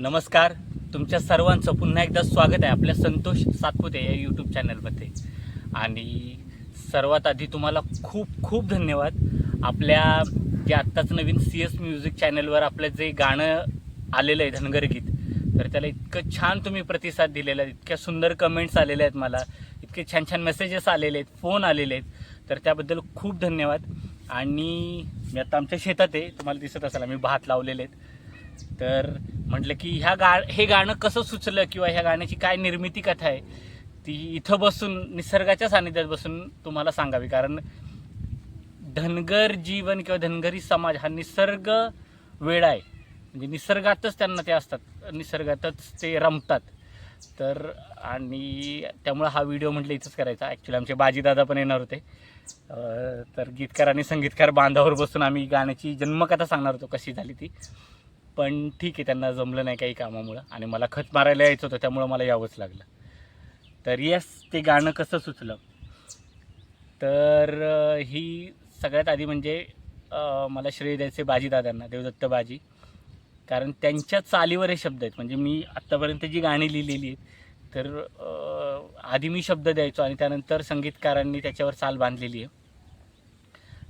नमस्कार. तुमच्या सर्वांचं पुन्हा एकदा स्वागत आहे आपल्या संतोष सातपुते या यूट्यूब चॅनलमध्ये आणि सर्वात आधी तुम्हाला खूप खूप धन्यवाद. आपल्या जे आत्ताच नवीन सी एस म्युझिक चॅनलवर आपलं जे गाणं आलेलं आहे धनगर गीत तर त्याला इतकं छान तुम्ही प्रतिसाद दिलेला आहे इतक्या सुंदर कमेंट्स आलेल्या आहेत मला इतके छान छान मेसेजेस आलेले आहेत फोन आलेले आहेत. तर त्याबद्दल खूप धन्यवाद. आणि मी आता आमच्या शेतात आहे तुम्हाला दिसत असेल आम्ही भात लावलेले आहेत. तर म्हटलं की ह्या गा हे गाणं कसं सुचलं किंवा ह्या गाण्याची काय निर्मिती कथा आहे ती इथं बसून निसर्गाच्या सानिध्यात बसून तुम्हाला सांगावी. कारण धनगर जीवन किंवा धनगरी समाज हा निसर्ग वेळा आहे. म्हणजे निसर्गातच त्यांना ते असतात निसर्गातच ते रमतात. तर आणि त्यामुळं हा व्हिडिओ म्हटलं इथंच करायचा. ॲक्च्युली आमचे बाजीदादा पण येणार होते. तर गीतकार आणि संगीतकार बांधावर बसून आम्ही गाण्याची जन्मकथा सांगणार होतो कशी झाली ती. पण ठीक आहे त्यांना जमलं नाही काही कामामुळं. आणि मला खत मारायला यायचं होतं त्यामुळं मला यावंच लागलं. तर यस ते गाणं कसं सुचलं? तर ही सगळ्यात आधी म्हणजे मला श्रेय द्यायचे बाजीदादांना देवदत्त बाजी. कारण त्यांच्या चालीवर हे शब्द आहेत. म्हणजे मी आत्तापर्यंत जी गाणी लिहिलेली आहेत तर आधी मी शब्द द्यायचो आणि त्यानंतर संगीतकारांनी त्याच्यावर चाल बांधलेली आहे.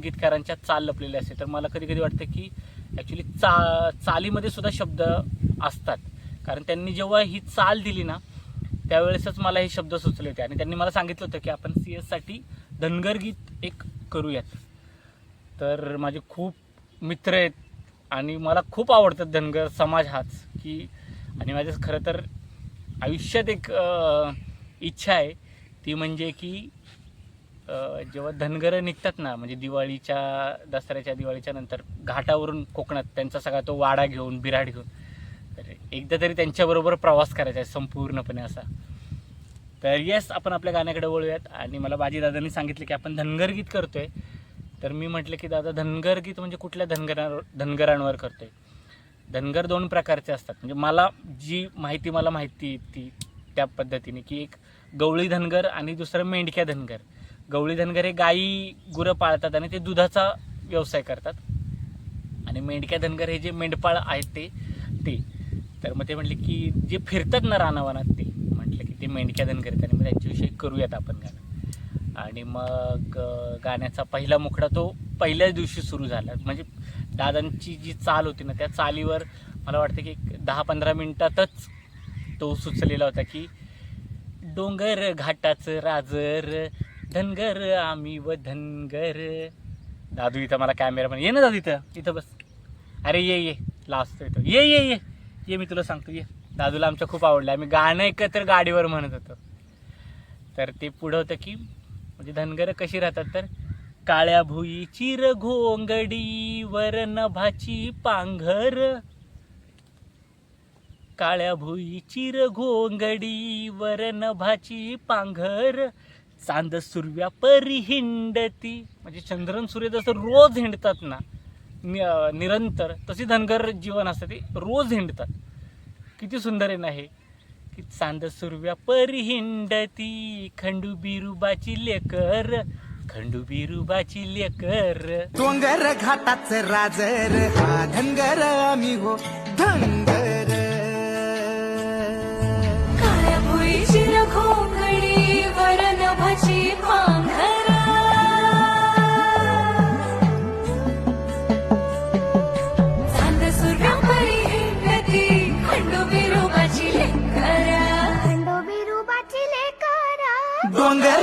गीतकारांच्या चाल लपलेले असते. तर मला कधी कधी वाटतं की ॲक्च्युली चा चालीमध्ये सुद्धा शब्द असतात. कारण त्यांनी जेव्हा ही चाल दिली ना त्यावेळेसच मला हे शब्द सुचले होते. आणि त्यांनी मला सांगितलं होतं की आपण सी एससाठी धनगर गीत एक करूयात. तर माझे खूप मित्र आहेत आणि मला खूप आवडतात धनगर समाज हाच की आणि माझं खरं तर आयुष्यात एक इच्छा आहे. ती म्हणजे की जेव्हा धनगरं निघतात ना म्हणजे दिवाळीच्या दसऱ्याच्या दिवाळीच्या नंतर घाटावरून कोकणात त्यांचा सगळा तो वाडा घेऊन बिराड घेऊन तर एकदा तरी त्यांच्याबरोबर प्रवास करायचा आहे संपूर्णपणे असा. तर येस आपण आपल्या गाण्याकडे वळूयात. आणि मला बाजीदादांनी सांगितलं की आपण धनगर गीत करतोय. तर मी म्हटलं की दादा धनगर गीत म्हणजे कुठल्या धनगरांवर धनगरांवर करतोय? धनगर दोन प्रकारचे असतात. म्हणजे मला जी माहिती मला माहिती ती त्या पद्धतीने की एक गवळी धनगर आणि दुसरं मेंढक्या धनगर. गवळी धनगर हे गाई गुरं पाळतात आणि ते दुधाचा व्यवसाय करतात. आणि मेंढक्या धनगर हे जे मेंढपाळ आहेत ते ते. तर मग ते म्हटले की जे फिरतात ना रानावनात ते म्हटलं की ते मेंढक्या धनगर आहेत आणि मग त्यांच्याविषयी करूयात आपण गाणं. आणि मग गाण्याचा पहिला मुखडा तो पहिल्याच दिवशी सुरू झाला. म्हणजे दादांची जी चाल होती ना त्या चालीवर मला वाटतं की एक दहा पंधरा मिनटातच तो सुचलेला होता की डोंगर घाटाचं राजर धनगर आम्ही व धनगर. दादू इथं मला कॅमेरा पण ये ना दादू इथं. इथं बस. अरे ये ये. लास्ट इथं. ये ये ये. ये मी तुला सांगतो ये. दादूला आमच्या खूप आवडलं आम्ही गाणं एकत्र गाडीवर म्हणत होतो. तर ते पुढं होतं की म्हणजे धनगर कशी राहतात तर काळ्या भुई चिर घोंगडी वर नभाची पांघर. काळ्या भुई चिर घोंगडी वर नभाची पांघर. चांद सुरव्या परी हिंडती. म्हणजे चंद्रन सूर्य जसं रोज हिंडतात ना नि निरंतर तशी धनगर जीवन असतं ते रोज हिंडतात. किती सुंदर आहे ना हे की चांद सुरव्या परी हिंडती खंडू बिरुबाची लेकर खंडू बिरुबाची लेकर. डोंगर घाटाच राजर हा धनगर आम्ही हो धन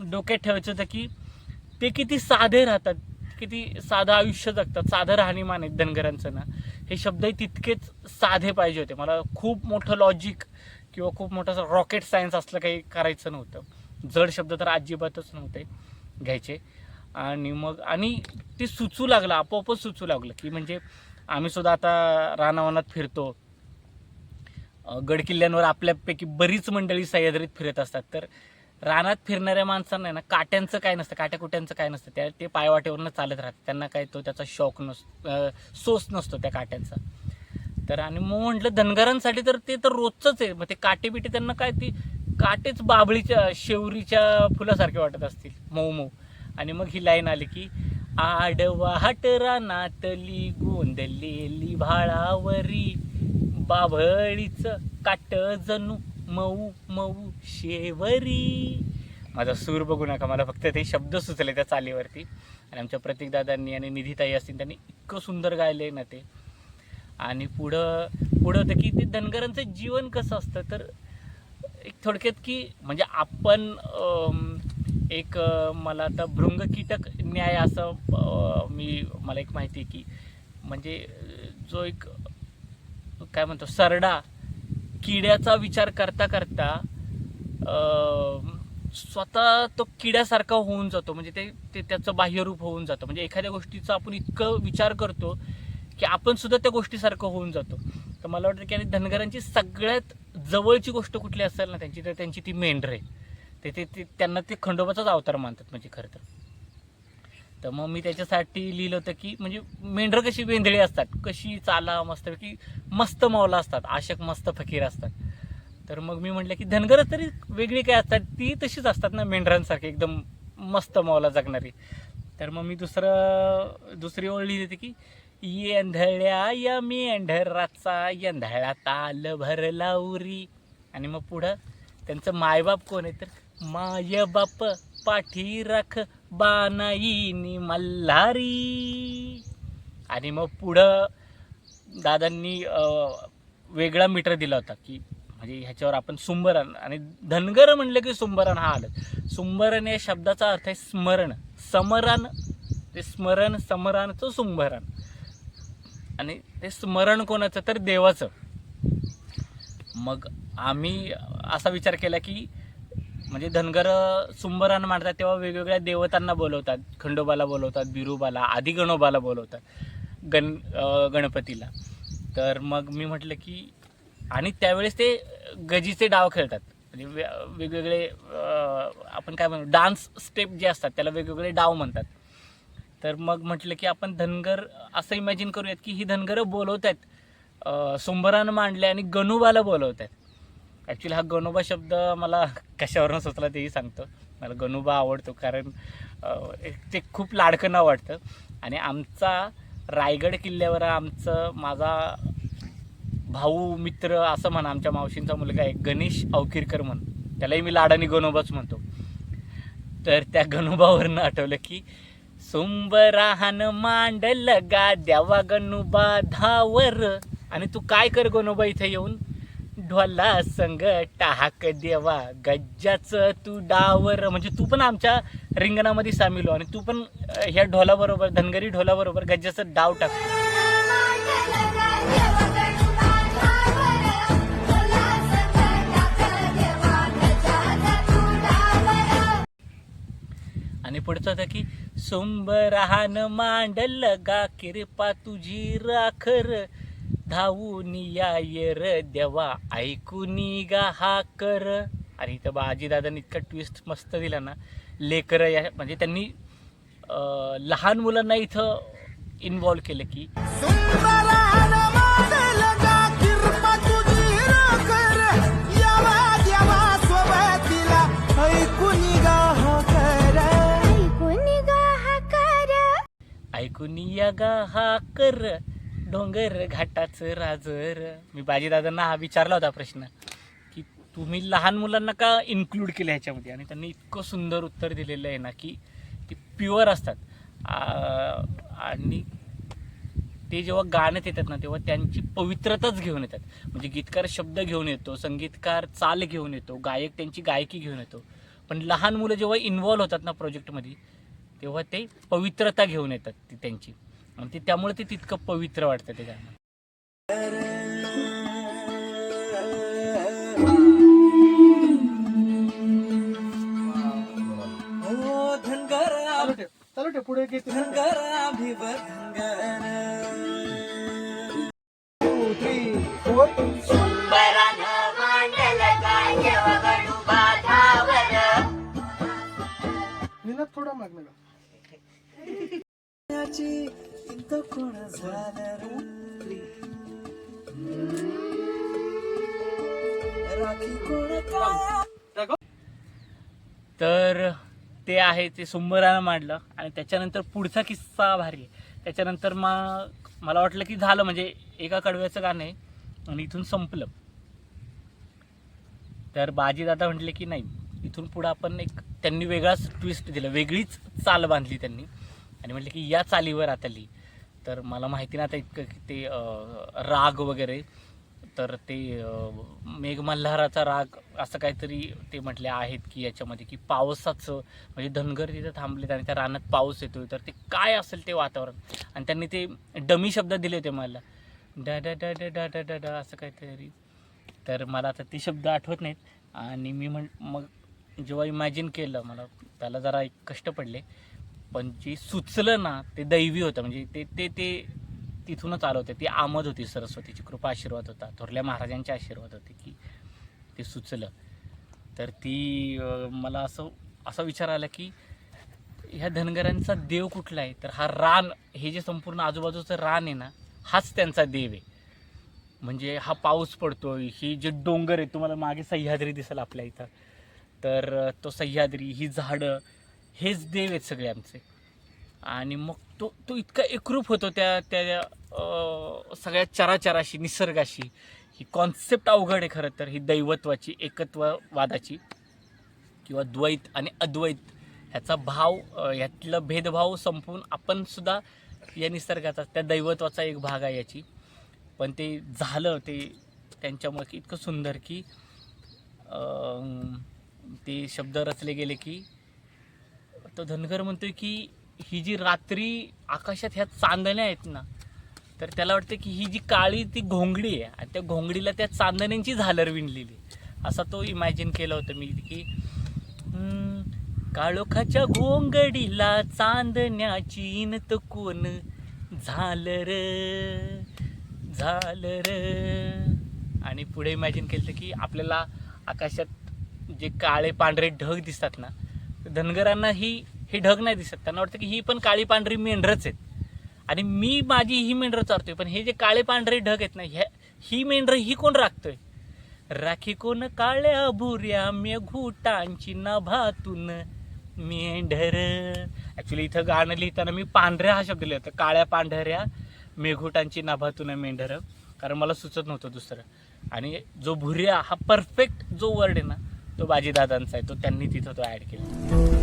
डोक्यात ठेवायचं होतं की ते किती साधे राहतात किती साधं आयुष्य जगतात साधं राहणीमान आहेत धनगरांचं ना. हे शब्दही तितकेच साधे पाहिजे होते. मला खूप मोठं लॉजिक किंवा खूप मोठं रॉकेट सायन्स असलं काही करायचं नव्हतं. जड शब्द तर अजिबातच नव्हते घ्यायचे. आणि मग आणि ते सुचू लागलं आपोआपच सुचू लागलं की म्हणजे आम्ही सुद्धा आता रानावनात फिरतो. गडकिल्ल्यांवर आपल्यापैकी बरीच मंडळी सह्याद्रीत फिरत असतात. तर रानात फिरणाऱ्या माणसांना आहे ना काट्यांचं काय नसतं काट्याकुट्यांचं काय नसतं. त्या ते पायवाटेवरनं चालत राहतात. त्यांना काय तो त्याचा शौक नस सोस नसतो त्या काट्यांचा. तर आणि मग म्हटलं धनगरांसाठी तर ते तर रोजचंच आहे. मग ते काटे बिटे त्यांना काय ती काटेच बाबळीच्या शेवरीच्या फुलासारखे वाटत असतील. मऊ मऊ. आणि मग ही लाईन आली की आडवाहट रानातली नातली गोंदलेली भाळावरी बाभळीचं काट जणू मऊ मऊ शेवरी. माझा सूर बघू नका मला फक्त ते शब्द सुचले त्या चालीवरती. आणि आमच्या प्रतीकदादांनी आणि निधीताई असतील त्यांनी इतकं सुंदर गायले ना ते. आणि पुढं पुढं होतं की ते धनगरांचं जीवन कसं असतं तर एक थोडक्यात की म्हणजे आपण एक मला आता भृंग कीटक न्याय असं मी मला एक माहिती आहे की म्हणजे जो एक काय म्हणतो सरडा किड्याचा विचार करता करता स्वतः तो किड्यासारखा होऊन जातो. म्हणजे ते ते त्याचं बाह्यरूप होऊन जातं. म्हणजे एखाद्या गोष्टीचा आपण इतकं विचार करतो की आपण सुद्धा त्या गोष्टीसारखं होऊन जातो. तर मला वाटतं की आणि धनगरांची सगळ्यात जवळची गोष्ट कुठली असेल ना त्यांची तर त्यांची ती मेंढर. आहे ते ते ते त्यांना ते खंडोबाचाच अवतार मानतात म्हणजे खरं तर. तर मग मी त्याच्यासाठी लिहिलं होतं की म्हणजे मेंढरं कशी वेंधळी असतात कशी चाला मस्त की मस्त मौला असतात आशक मस्त फकीर असतात. तर मग मी म्हटलं की धनगर तरी वेगळी काय असतात ती तशीच असतात ना मेंढरांसारखी एकदम मस्त मौला जगणारी. तर मग मी दुसरं दुसरी ओळ लिहिली होती की येंधळ्या या मेंढराचा यंधळ्या ताल भरला उरी आणि मग पुढं त्यांचं मायबाप कोण आहे तर माय बाप पाठी राख बानाईनी मल्हारी. आणि मग पुढं दादांनी वेगळा मीटर दिला होता की म्हणजे ह्याच्यावर आपण सुंबरण आणि धनगर म्हणलं की सुंबरण हा आलं. सुंबरण या शब्दाचा अर्थ आहे स्मरण. समरण ते स्मरण समरानचं सुंबरण. आणि ते स्मरण कोणाचं? तर देवाचं. मग आम्ही असा विचार केला की म्हणजे धनगर सुंबरान मांडतात तेव्हा वेगवेगळ्या देवतांना बोलवतात. खंडोबाला बोलवतात बिरुबाला आदी गणोबाला बोलवतात गण गणपतीला. तर मग मी म्हटलं की आणि त्यावेळेस ते गजीचे डाव खेळतात. म्हणजे वे- वेगवेगळे आपण काय म्हणतो डान्स स्टेप जे असतात त्याला वेगवेगळे डाव म्हणतात. तर मग म्हटलं की आपण धनगर असं इमॅजिन करूयात की ही धनगरं बोलवत आहेत सुंबरानं मांडले आणि गणुबाला बोलवत आहेत ॲक्च्युली हा गणोबा शब्द मला कशावरून सुचला तेही सांगतो. मला गणोबा आवडतो कारण एक ते खूप लाडकं नाव वाटतं. आणि आमचा रायगड किल्ल्यावर आमचं माझा भाऊ मित्र असं म्हणा आमच्या मावशींचा मुलगा आहे गणेश अवकिरकर म्हण त्यालाही मी लाडाने गणोबाच म्हणतो. तर त्या गणोबावरनं आठवलं की सुंबराहन मांडल गा द्यावा गणोबा धावर. आणि तू काय कर गणोबा इथे येऊन? ढोला संग टाक देवा. गज्जाचं तू डावर म्हणजे तू पण आमच्या रिंगणामध्ये सामील हो आणि तू पण ह्या ढोलाबरोबर धनगरी ढोलाबरोबर गज्जाचं डाव टाक. आणि पुढचं होतं की सुंबराहान मांडल गा किरपा तुझी राखर. धावून या येर देवा ऐकून गा हा कर. आणि इथं बाजीदादांनी इतका ट्विस्ट मस्त दिला ना. लेकर या म्हणजे त्यांनी लहान मुलांना इथं इन्वॉल्व्ह केलं की. कर ऐकून या गा हा कर. डोंगर घाटाचं राजर. मी बाजीदादांना हा विचारला होता प्रश्न की तुम्ही लहान मुलांना का इन्क्लूड केलं ह्याच्यामध्ये? आणि त्यांनी इतकं सुंदर उत्तर दिलेलं आहे ना की ते प्युअर असतात. आणि ते जेव्हा गाण्यात येतात ना तेव्हा त्यांची पवित्रताच घेऊन येतात. म्हणजे गीतकार शब्द घेऊन येतो संगीतकार चाल घेऊन येतो गायक त्यांची गायकी घेऊन येतो. पण लहान मुलं जेव्हा इन्वॉल्व्ह होतात ना प्रोजेक्टमध्ये तेव्हा ते पवित्रता घेऊन येतात ती त्यांची. आणि ते त्यामुळे ते तितकं पवित्र वाटतं ते गाणं. ओ धनगर चालू ठेव. चालू ठेव. पुढे आहे ते सोमवारानं मांडलं आणि त्याच्यानंतर पुढचा किस्सा भारी आहे. त्याच्यानंतर मग मला वाटलं की झालं म्हणजे एका कडव्याचं गाणं आहे आणि इथून संपलं. तर बाजीदादा म्हटले की नाही इथून पुढं आपण एक त्यांनी वेगळाच ट्विस्ट दिलं वेगळीच चाल बांधली त्यांनी. आणि म्हटलं की या चालीवर आता लिही तर मला माहिती नाही आता इतकं की ते अं, राग वगैरे. तर ते मेघमल्हाराचा राग असं काहीतरी ते म्हटले आहेत की याच्यामध्ये की पावसाचं म्हणजे धनगर तिथं थांबले आणि त्या रानात पाऊस येतोय तर ते काय असेल ते वातावरण? आणि त्यांनी ते डमी शब्द दिले होते मला. डा डा डा डा डा डा डा असं काहीतरी. तर मला आता ते शब्द आठवत नाहीत. आणि मी म्हण मग जेव्हा इमॅजिन केलं मला त्याला जरा एक कष्ट पडले. पण जे सुचलं ना ते दैवी होतं. म्हणजे ते ते ते तिथूनच आलं होतं. ती आमद होती सरस्वतीची. कृपा आशीर्वाद होता. थोरल्या महाराजांचे आशीर्वाद होते की ते सुचलं. तर ती मला असं असा विचार आला की ह्या धनगरांचा देव कुठला आहे? तर हा रान हे जे संपूर्ण आजूबाजूचं रान आहे ना हाच त्यांचा देव आहे. म्हणजे हा पाऊस पडतोय ही जे डोंगर आहे तुम्हाला मागे सह्याद्री दिसेल आपल्या इथं. तर तो सह्याद्री ही झाडं हेच देव आहेत सगळे आमचे. आणि मग तो तो इतका एकरूप होतो त्या त्या सगळ्या चराचराशी निसर्गाशी. ही कॉन्सेप्ट अवघड आहे खरं तर ही दैवत्वाची एकत्ववादाची किंवा द्वैत आणि अद्वैत ह्याचा भाव ह्यातलं भेदभाव संपवून आपण सुद्धा या निसर्गाचा त्या दैवत्वाचा एक भाग आहे याची. पण ते झालं ते त्यांच्यामुळे इतकं सुंदर की ते शब्द रचले गेले की तो धनगर म्हणतोय की ही जी रात्री आकाशात ह्या चांदण्या आहेत ना तर त्याला वाटतं की ही जी काळी ती घोंगडी आहे आणि त्या घोंगडीला त्या चांदण्यांची झालर विणलेली असा तो इमॅजिन केलं होतं मी की काळोखाच्या घोंगडीला चांदण्याची नत कोण झालर झालर. आणि पुढे इमॅजिन केलं की आपल्याला आकाशात जे काळे पांढरे ढग दिसतात ना धनगरांना ही हे ढग नाही दिसत. त्यांना वाटतं की ही पण काळी पांढरी मेंढरच आहेत. आणि मी माझी ही मेंढरं चारतोय पण हे जे काळे पांढरे ढग आहेत ना ह्या ही मेंढरं ही कोण राखतोय? राखी कोण काळ्या भुऱ्या मेघुटांची नभातून मेंढर. ॲक्च्युली इथं गाणं लिहिताना मी पांढऱ्या हा शब्द लिहितो काळ्या पांढऱ्या मेघुटांची नाभातून मेंढर. कारण मला सुचत नव्हतं दुसरं. आणि जो भुऱ्या हा परफेक्ट जो वर्ड आहे ना तो बाजीदादांचा आहे तो त्यांनी तिथं तो ॲड केला.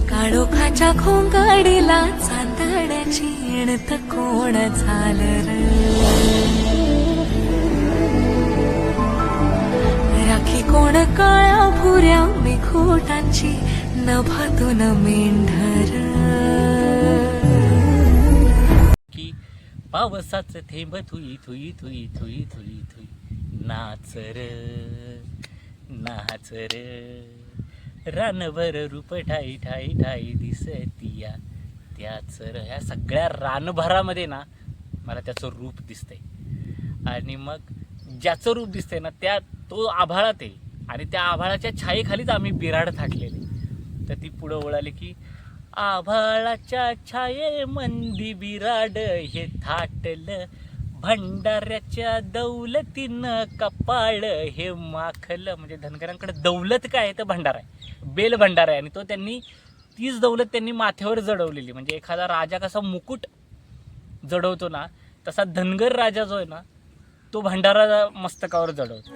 काळोखाच्या खोंगाडीला चांदण्याची येणत कोण झालं राखी कोण काळ्या भुऱ्या मेघोटांची नभातून मेंढर. की पावसाचं थेंब Thuy Thuy Thuy Thuy Thuy Thuy नाचर. नाचर रानभर रूप ठाई ठाई ठाई दिसतिया. त्याच र ह्या सगळ्या रानभरामध्ये ना मला त्याचं रूप दिसतंय. आणि मग ज्याचं रूप दिसतंय ना त्या तो आभाळात आहे. आणि त्या आभाळाच्या छायेखालीच आम्ही बिराड थाटलेले तर ती पुढं ओळाली की आभाळाच्या छाये मंदी बिराड हे थाटलं भंडाऱ्याच्या दौलतीनं कपाळ हे माखलं. म्हणजे धनगरांकडे दौलत काय आहे? तर भंडारा आहे. बेल भंडारा आहे. आणि तो त्यांनी तीच दौलत त्यांनी माथ्यावर जडवलेली. म्हणजे एखादा राजा कसा मुकुट जडवतो ना तसा धनगर राजा जो आहे ना तो भंडारा मस्तकावर जडवतो.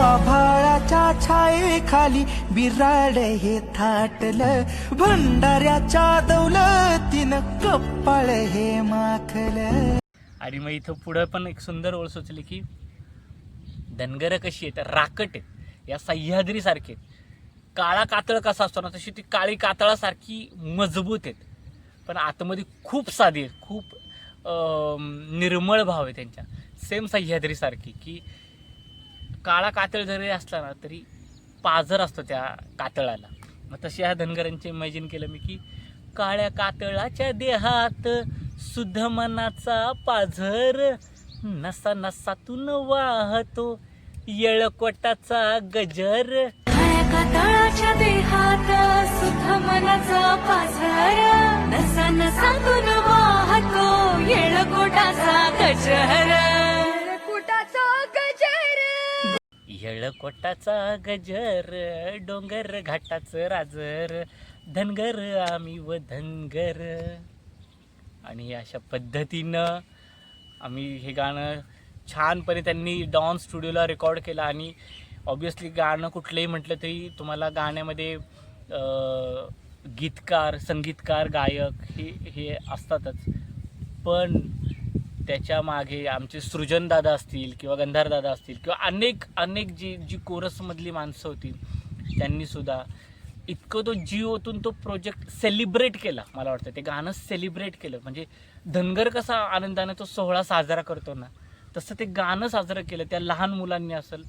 आभाळाच्या छायेखाली बिराड हे थाटलं. भंडाऱ्याच्या दौलतीनं कपाळ हे माखलं. आणि मग इथं पुढं पण एक सुंदर ओळ सुचली की धनगरं कशी आहेत? राकट आहेत. या सह्याद्रीसारखे आहेत. काळा कातळ कसा असतो ना तशी ती काळी कातळासारखी मजबूत आहेत. पण आतमध्ये खूप साधी आहेत. खूप निर्मळ भाव आहे त्यांच्या. सेम सह्याद्रीसारखी की काळा कातळ जरी असला ना तरी पाझर असतो त्या कातळाला. मग तशी ह्या धनगरांचे इमॅजिन केलं मी की काळ्या कातळाच्या देहात शुद्ध मनाचा पाझर नसा नसातून वाहतो. येळकोटाचा गजर. काळ्या कातळाच्या देहात सुद्धा मनाचा पाझर नसा नसातून वाहतो. येळकोटाचा गजर. येळकोटाचा गजर. येळकोटाचा गजर डोंगर घाटाचं राजर धनगर आम्ही व धनगर. आणि अशा पद्धतीनं आम्ही हे गाणं छानपणे त्यांनी डॉन स्टुडिओला रेकॉर्ड केलं आणि ऑब्विसली गाणं कुठलंही म्हटलं तरी तुम्हाला गाण्यामध्ये गीतकार संगीतकार गायक हे हे असतातच. पण त्याच्यामागे आमचे सृजनदादा असतील किंवा गंधारदादा असतील किंवा अनेक अनेक जी जी कोरसमधली माणसं होती त्यांनीसुद्धा इतकं तो जिओतून तो प्रोजेक्ट सेलिब्रेट केला मला वाटतं. ते गाणं सेलिब्रेट केलं. म्हणजे धनगर कसा आनंदाने तो सोहळा साजरा करतो ना तसं ते गाणं साजरं केलं. त्या लहान मुलांनी असेल.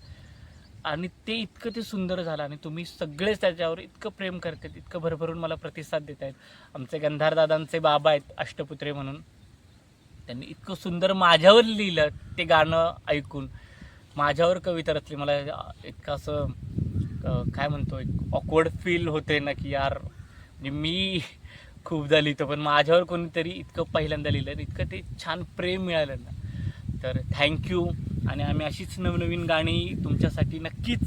आणि ते इतकं ते सुंदर झालं. आणि तुम्ही सगळेच त्याच्यावर इतकं प्रेम करतात इतकं भरभरून मला प्रतिसाद देत आहेत आमचे गंधारदादांचे बाबा आहेत अष्टपुत्रे म्हणून. त्यांनी इतकं सुंदर माझ्यावर लिहिलं ते गाणं ऐकून. माझ्यावर कविता रचली. मला इतकं असं काय म्हणतो एक ऑकवर्ड फील होते ना की यार म्हणजे मी खूपदा लिहितो पण माझ्यावर कोणीतरी इतकं पहिल्यांदा लिहिलं आणि इतकं ते छान प्रेम मिळालं ना. तर थँक्यू आणि आम्ही अशीच नवनवीन गाणी तुमच्यासाठी नक्कीच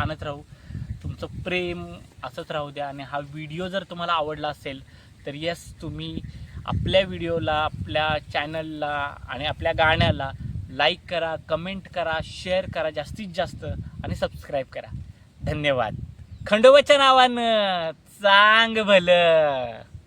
आणत राहू. तुमचं प्रेम असंच राहू द्या. आणि हा व्हिडिओ जर तुम्हाला आवडला असेल तर येस तुम्ही आपल्या व्हिडिओला आपल्या चॅनलला आणि आपल्या गाण्याला लाईक करा कमेंट करा शेअर करा जास्तीत जास्त आणि सबस्क्राईब करा. धन्यवाद. खंडोबाच्या नावानं चांग भलं.